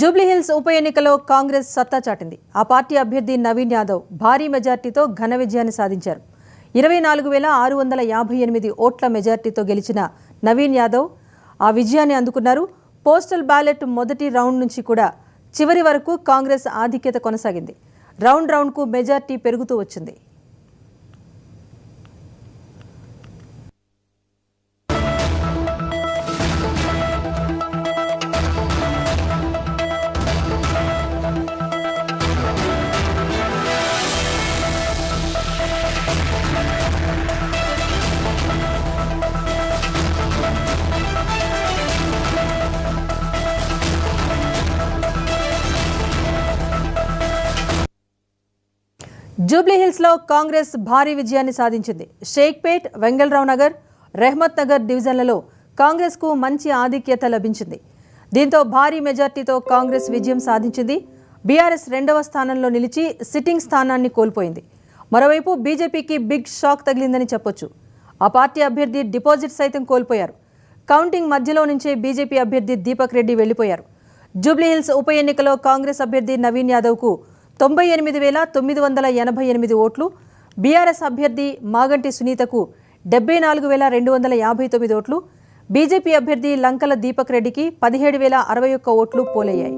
జూబ్లీహిల్స్ ఉప ఎన్నికలో కాంగ్రెస్ సత్తా చాటింది. ఆ పార్టీ అభ్యర్థి నవీన్ యాదవ్ భారీ మెజార్టీతో ఘన విజయాన్ని సాధించారు. ఇరవై నాలుగు వేల ఆరు వందల యాభై ఎనిమిది ఓట్ల మెజార్టీతో గెలిచిన నవీన్ యాదవ్ ఆ విజయాన్ని అందుకున్నారు. పోస్టల్ బ్యాలెట్ మొదటి రౌండ్ నుంచి కూడా చివరి వరకు కాంగ్రెస్ ఆధిక్యత కొనసాగింది. రౌండ్ రౌండ్కు మెజార్టీ పెరుగుతూ వచ్చింది. జూబ్లీహిల్స్లో కాంగ్రెస్ భారీ విజయాన్ని సాధించింది. షేక్పేట్ వెంగళరావు నగర్ రెహ్మత్ నగర్ డివిజన్లలో కాంగ్రెస్కు మంచి ఆధిక్యత లభించింది. దీంతో భారీ మెజార్టీతో కాంగ్రెస్ విజయం సాధించింది. బీఆర్ఎస్ రెండవ స్థానంలో నిలిచి సిట్టింగ్ స్థానాన్ని కోల్పోయింది. మరోవైపు బీజేపీకి బిగ్ షాక్ తగిలిందని చెప్పొచ్చు. ఆ పార్టీ అభ్యర్థి డిపాజిట్ సైతం కోల్పోయారు. కౌంటింగ్ మధ్యలో నుంచే బీజేపీ అభ్యర్థి దీపక్ రెడ్డి వెళ్ళిపోయారు జూబ్లీహిల్స్ ఉప ఎన్నికలో కాంగ్రెస్ అభ్యర్థి నవీన్ యాదవ్కు తొంభై ఎనిమిది వేల తొమ్మిది వందల ఎనభై ఎనిమిది ఓట్లు బీఆర్ఎస్ అభ్యర్థి మాగంటి సునీతకు డెబ్బై నాలుగు వేల రెండు వందల యాభై తొమ్మిది ఓట్లు బీజేపీ అభ్యర్థి లంకల దీపక్ రెడ్డికి పదిహేడు వేల అరవై ఒక్క ఓట్లు పోలయ్యాయి.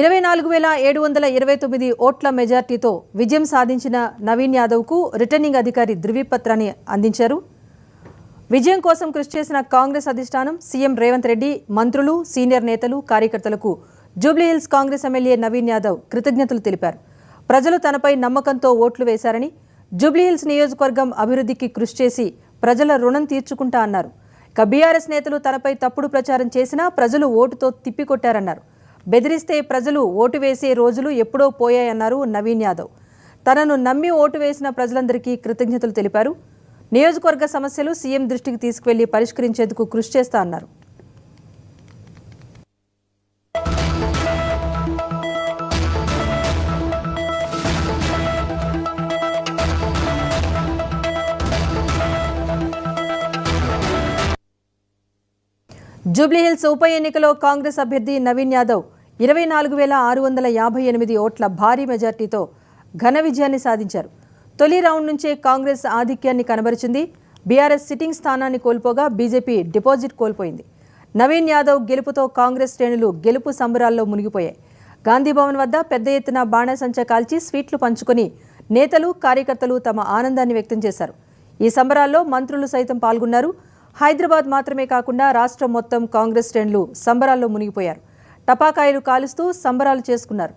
ఇరవై నాలుగు వేల ఏడు వందల ఇరవై తొమ్మిది ఓట్ల మెజార్టీతో విజయం సాధించిన నవీన్ యాదవ్కు రిటర్నింగ్ అధికారి ధృవీపత్రాన్ని అందించారు. విజయం కోసం కృషి చేసిన కాంగ్రెస్ అధిష్టానం సీఎం రేవంత్ రెడ్డి మంత్రులు సీనియర్ నేతలు కార్యకర్తలకు జూబ్లీహిల్స్ కాంగ్రెస్ ఎమ్మెల్యే నవీన్ యాదవ్ కృతజ్ఞతలు తెలిపారు. ప్రజలు తనపై నమ్మకంతో ఓట్లు వేశారని జూబ్లీహిల్స్ నియోజకవర్గం అభివృద్ధికి కృషి చేసి ప్రజల రుణం తీర్చుకుంటా అన్నారు. ఇక బీఆర్ఎస్ నేతలు తనపై తప్పుడు ప్రచారం చేసినా ప్రజలు ఓటుతో తిప్పికొట్టారన్నారు. బెదిరిస్తే ప్రజలు ఓటు వేసే రోజులు ఎప్పుడో పోయాయన్నారు నవీన్ యాదవ్. తనను నమ్మి ఓటు వేసిన ప్రజలందరికీ కృతజ్ఞతలు తెలిపారు. నియోజకవర్గ సమస్యలు సీఎం దృష్టికి తీసుకువెళ్ళి పరిష్కరించేందుకు కృషి చేస్తా అన్నారు. జూబ్లీహిల్స్ ఉప ఎన్నికలో కాంగ్రెస్ అభ్యర్థి నవీన్ యాదవ్ ఇరవై నాలుగు వేల ఆరు వందల యాభై ఎనిమిది ఓట్ల భారీ మెజార్టీతో ఘన విజయాన్ని సాధించారు. తొలి రౌండ్ నుంచే కాంగ్రెస్ ఆధిక్యాన్ని కనబరిచింది. బీఆర్ఎస్ సిట్టింగ్ స్థానాన్ని కోల్పోగా బీజేపీ డిపాజిట్ కోల్పోయింది. నవీన్ యాదవ్ గెలుపుతో కాంగ్రెస్ శ్రేణులు గెలుపు సంబరాల్లో మునిగిపోయాయి. గాంధీభవన్ వద్ద పెద్ద ఎత్తున బాణసంచ కాల్చి స్వీట్లు పంచుకొని నేతలు కార్యకర్తలు తమ ఆనందాన్ని వ్యక్తం చేశారు. ఈ సంబరాల్లో మంత్రులు సైతం పాల్గొన్నారు. హైదరాబాద్ మాత్రమే కాకుండా రాష్ట్రం మొత్తం కాంగ్రెస్ శ్రేణులు సంబరాల్లో మునిగిపోయారు. టపాకాయలు కాలుస్తూ సంబరాలు చేసుకున్నారు.